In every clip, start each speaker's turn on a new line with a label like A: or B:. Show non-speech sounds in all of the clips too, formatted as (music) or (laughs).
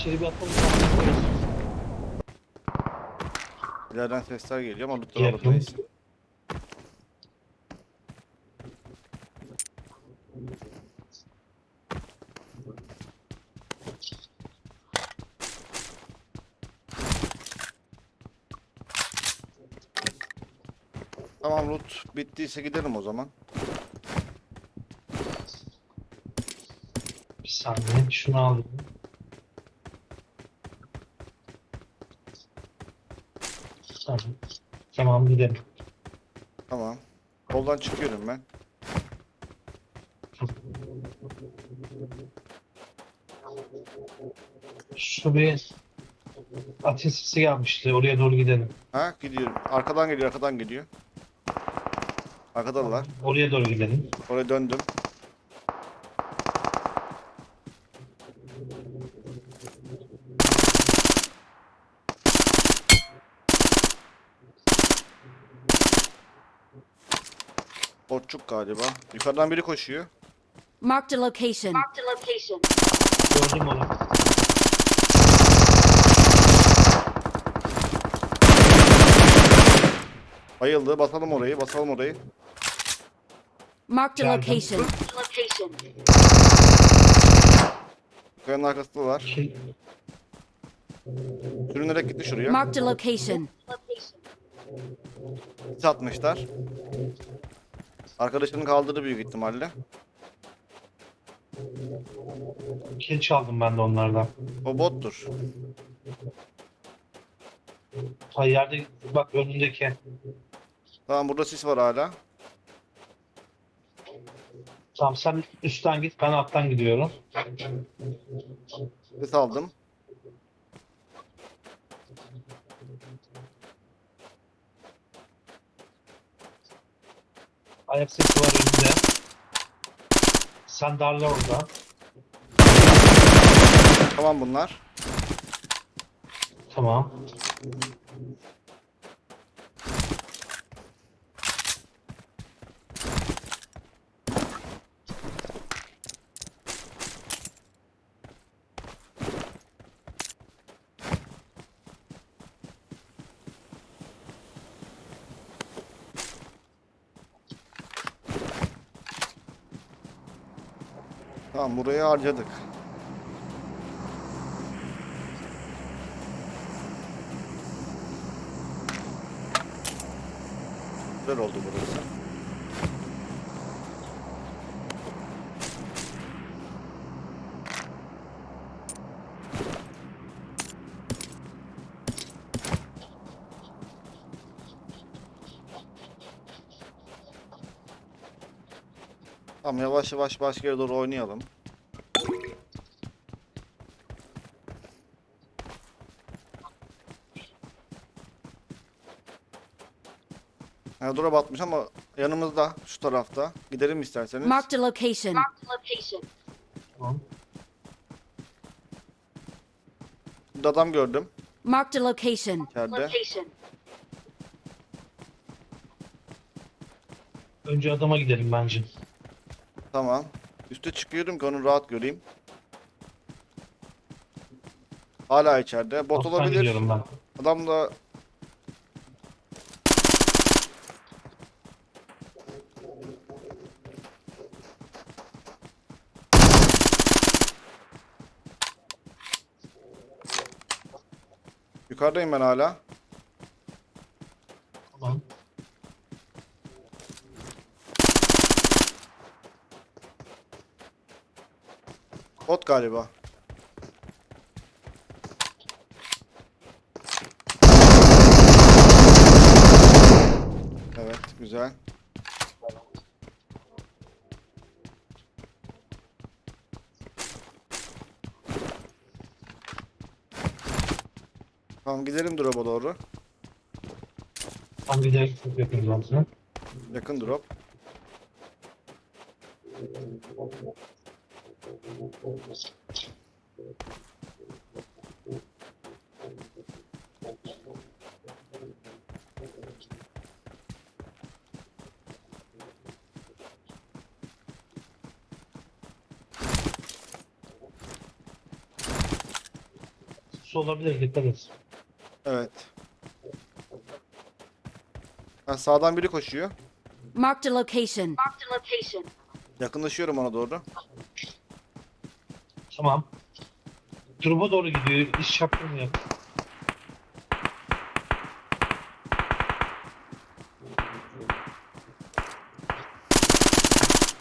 A: içeri bir atalım. sonra
B: İleriden sesler geliyor ama
A: Yakın.
B: alamayız. Tamam loot bittiyse gidelim o zaman.
A: Bir saniye şunu alayım. Tamam. Tamam gidelim.
B: Tamam. Koldan çıkıyorum ben.
A: Şu bir ateş sesi gelmişti. Oraya doğru gidelim.
B: Ha gidiyorum. Arkadan geliyor, arkadan geliyor. Arkadalar.
A: Oraya doğru gidelim.
B: Oraya döndüm. Borçluk galiba. Yukarıdan biri koşuyor.
C: Marked a location.
D: Marked a location.
A: Gördüm onu.
B: Bayıldı. Basalım orayı, basalım orayı.
C: Marked a
A: Geldim.
C: location.
D: Marked a location.
B: Kayanın arkasındalar.
A: Ki-
B: Sürünerek gitti şuraya.
C: Marked a location.
D: Location.
B: Sis atmışlar. Arkadaşının kaldırdı büyük ihtimalle.
A: Kill çaldım ben de onlardan.
B: O bottur.
A: Ha yerde bak önündeki.
B: Tamam burada sis var hala.
A: Tamam sen üstten git ben alttan gidiyorum.
B: Sis aldım.
A: Ayak sesi var önünde. Sen darla orada.
B: Tamam bunlar.
A: Tamam.
B: Tamam burayı harcadık. Güzel oldu burası. Tamam yavaş yavaş başka yere doğru oynayalım. Yani dura batmış ama yanımızda şu tarafta. Gidelim isterseniz.
C: Marked a location.
D: Marked a location.
A: Tamam.
B: Burada adam gördüm
C: Marked a location.
B: içeride.
D: Location.
A: Önce adama gidelim bence.
B: Tamam. Üste çıkıyorum ki onu rahat göreyim. Hala içeride. Bot
A: Alttan
B: olabilir.
A: gidiyorum ben.
B: Adam da Yukarıdayım ben hala.
A: Tamam.
B: Bot galiba. Evet, güzel. Tamam gidelim drop'a doğru.
A: Tam gidelim yakın zaten.
B: Yakın drop.
A: Su olabilir dikkat et.
B: Evet. Ha, sağdan biri koşuyor.
C: Marked a location.
B: Yakınlaşıyorum ona doğru.
A: Tamam. Drop'a doğru gidiyor. İş yaptırmıyor.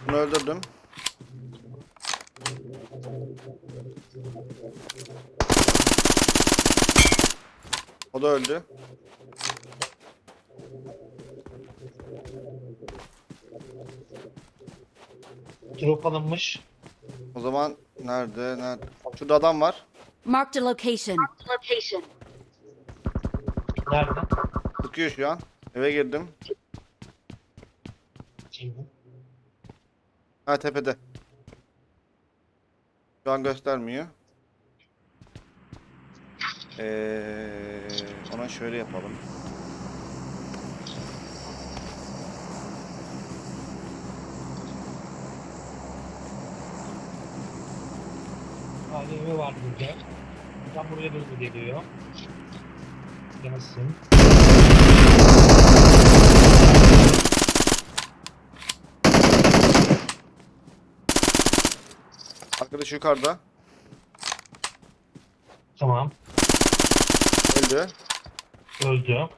B: Bunu öldürdüm. O da öldü.
A: Drop alınmış.
B: O zaman nerede? Nerede? Şurada adam var.
C: Marked a location.
A: Nerede?
B: Sıkıyor şu an. Eve girdim. Ha tepede. Şu an göstermiyor. Ee, ona şöyle yapalım.
A: AVM var burada. Tam buraya doğru geliyor. Gelsin.
B: Arkadaş yukarıda.
A: Tamam.
B: Öldü.
A: Öldü.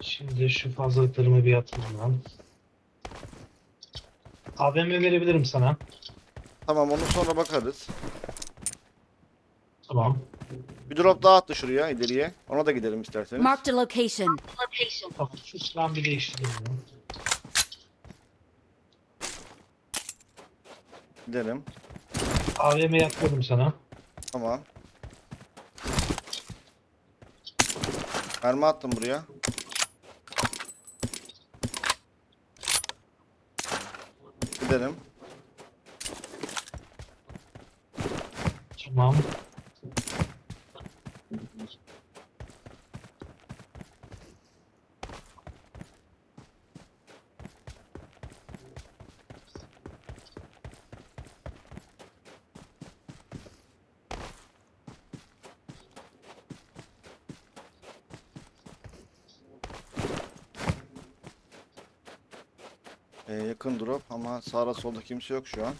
A: Şimdi şu fazlalıklarımı bir atayım ben. AVM verebilirim sana.
B: Tamam onu sonra bakarız.
A: Tamam.
B: Bir drop daha attı şuraya ileriye. Ona da gidelim isterseniz.
C: Marked a location.
D: Location.
A: Tamam. Şu silahı bir değiştireyim. ya.
B: Gidelim.
A: AVM yapıyorum sana.
B: Tamam. Mermi attım buraya. Gidelim.
A: Tamam.
B: Ee, yakın drop ama sağda solda kimse yok şu an.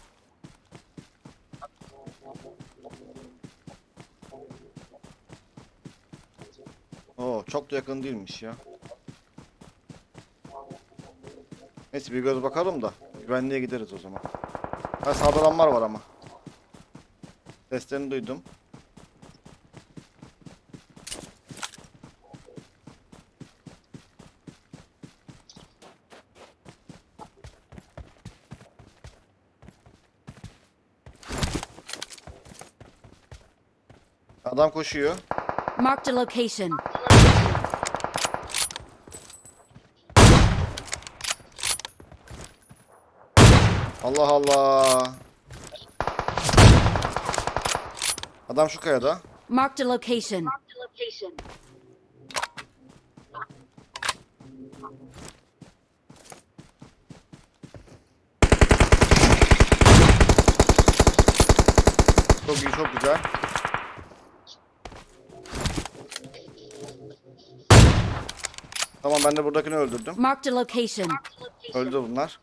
B: Oo çok da yakın değilmiş ya. Neyse bir göz bakalım da güvenliğe gideriz o zaman. Ha sağda adamlar var ama. Seslerini duydum. Adam koşuyor.
C: Marked a location.
B: Allah Allah. Adam şu kayada.
C: Marked a location.
B: Çok iyi, çok güzel. Tamam ben de buradakini öldürdüm.
C: Marked a location.
B: Öldü bunlar.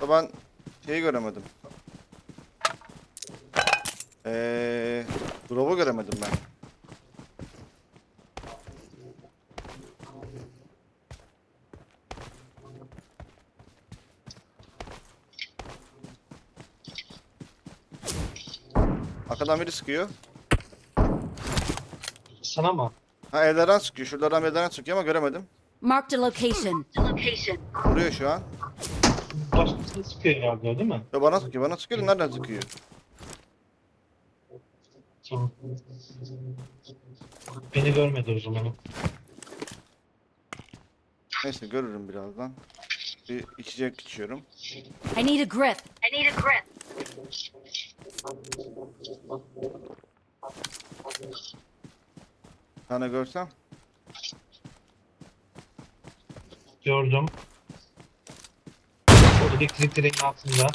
B: Da ben şeyi göremedim. Eee, drop'u göremedim ben. Arkadan biri sıkıyor.
A: Sana mı?
B: Ha evlerden sıkıyor. Şuradan evlerden sıkıyor ama göremedim.
C: Marked a location.
D: Marked a location.
B: Vuruyor şu an.
A: Başkasını sıkıyor herhalde değil mi?
B: Ya bana sıkıyor. Bana sıkıyor. da Nereden sıkıyor?
A: Tamam. Beni görmedi o zaman.
B: Neyse görürüm birazdan. Bir içecek içiyorum.
C: I need a grip.
D: I need a grip.
B: Tane görsem.
A: Gördüm. O elektrik direğinin altında.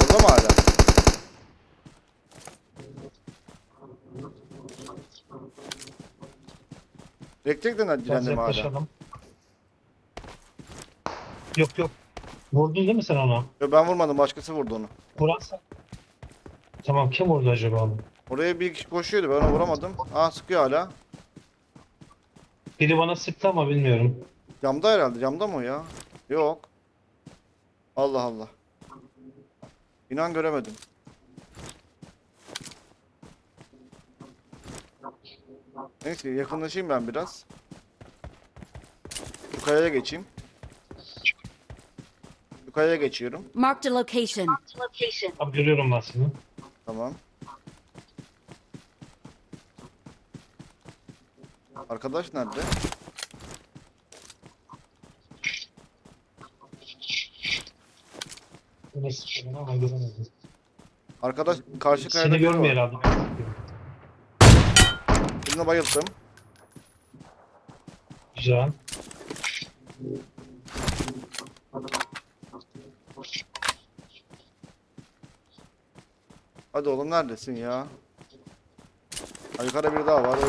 B: Orada mı hala? Elektrikten
A: Biraz
B: direndim hala.
A: yaklaşalım. Yok yok. Vurdun değil mi sen onu?
B: Yo, ben vurmadım başkası vurdu onu.
A: Vuransa. Tamam kim vurdu acaba onu?
B: Oraya bir kişi koşuyordu ben onu vuramadım. Aa sıkıyor hala.
A: Biri bana sıktı ama bilmiyorum.
B: Camda herhalde. Camda mı o ya? Yok. Allah Allah. İnan göremedim. Neyse yakınlaşayım ben biraz. Şu kayaya geçeyim. Şu kayaya geçiyorum.
C: Marked a location.
A: Abi görüyorum ben seni.
B: Tamam. Arkadaş nerede?
A: Ama göremedim.
B: Arkadaş karşı kayada
A: Seni
B: biri var.
A: görmüyor herhalde.
B: Birine bayılttım.
A: Güzel.
B: Hadi oğlum neredesin ya? Ha, yukarıda biri daha var. O...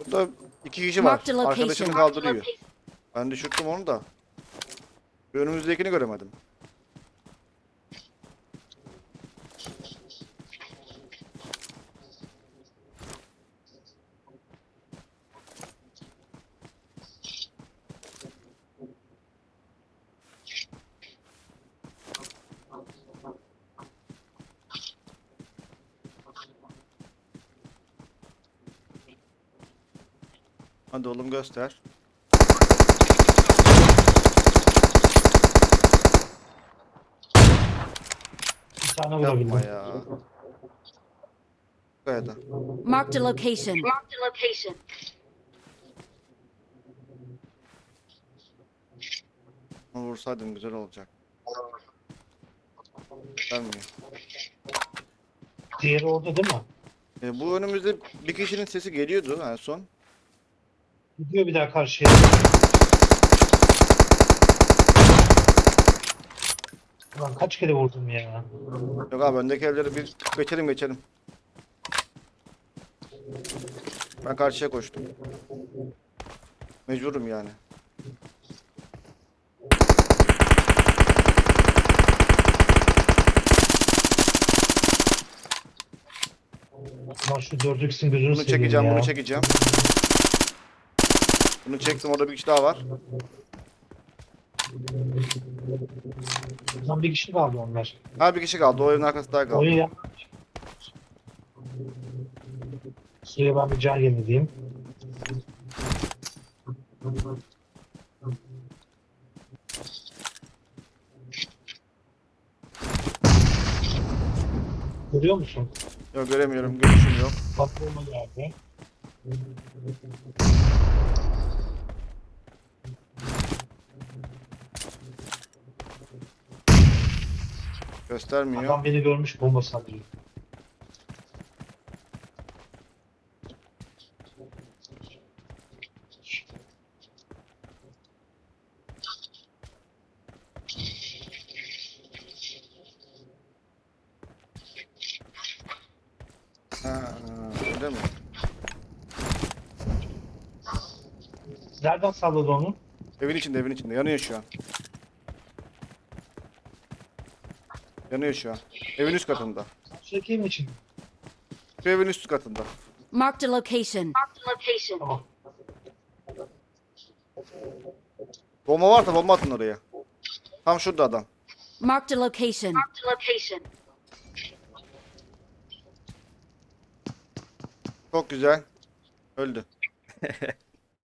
B: Burada iki kişi var. Arkadaşını kaldırıyor. Ben düşürttüm onu da. Bir önümüzdekini göremedim. Hadi oğlum göster.
A: Bir tane
B: Yapma ya. Kayada.
C: Marked a location.
D: Marked a location.
B: Onu vursaydım güzel olacak. Gelmiyor.
A: Diğeri orada değil mi?
B: E, bu önümüzde bir kişinin sesi geliyordu en son.
A: Gidiyor bir daha karşıya. Ulan kaç kere vurdum ya.
B: Yok abi öndeki evleri bir geçelim geçelim. Ben karşıya koştum. Mecburum yani.
A: Ulan şu dördüksün gözünü
B: Bunu
A: seveyim
B: çekeceğim,
A: ya.
B: bunu çekeceğim. Bunu çektim, orada bir kişi daha var.
A: Lan bir kişi kaldı onlar.
B: Ha bir kişi kaldı, o evin arkası daha kaldı.
A: Oyun yap. Suya ben bir can yenileyim. Görüyor musun?
B: Yok göremiyorum, görüşüm yok.
A: Patlama geldi.
B: Göstermiyor.
A: Adam beni görmüş bomba saldırıyor.
B: Ha, öyle mi?
A: Nereden salladı onu?
B: Evin içinde, evin içinde. Yanıyor şu an. Yanıyor şu an. Evin üst katında.
A: Çekeyim için.
B: Şu evin üst katında.
C: Marked a location.
D: Marked a location.
A: Tamam.
B: Bomba varsa bomba atın oraya. Tam şurada adam.
C: Marked a location.
D: Marked a location.
B: Çok güzel. Öldü. (laughs)